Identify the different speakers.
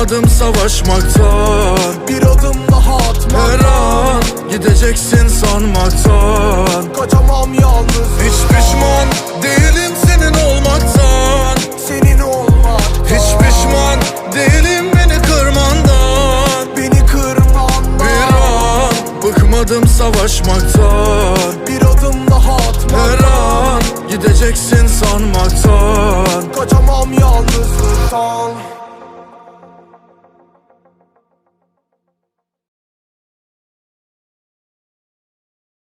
Speaker 1: bıkmadım savaşmaktan
Speaker 2: Bir adım daha atmak.
Speaker 1: Her an gideceksin sanmaktan.
Speaker 2: Kaçamam yalnız.
Speaker 1: Hiç pişman değilim senin olmaktan.
Speaker 2: Senin olmak.
Speaker 1: Hiç pişman değilim beni kırmandan.
Speaker 2: Beni kırman
Speaker 1: Bir an bıkmadım savaşmaktan.
Speaker 2: Bir adım daha atmak.
Speaker 1: Her an gideceksin sanmaktan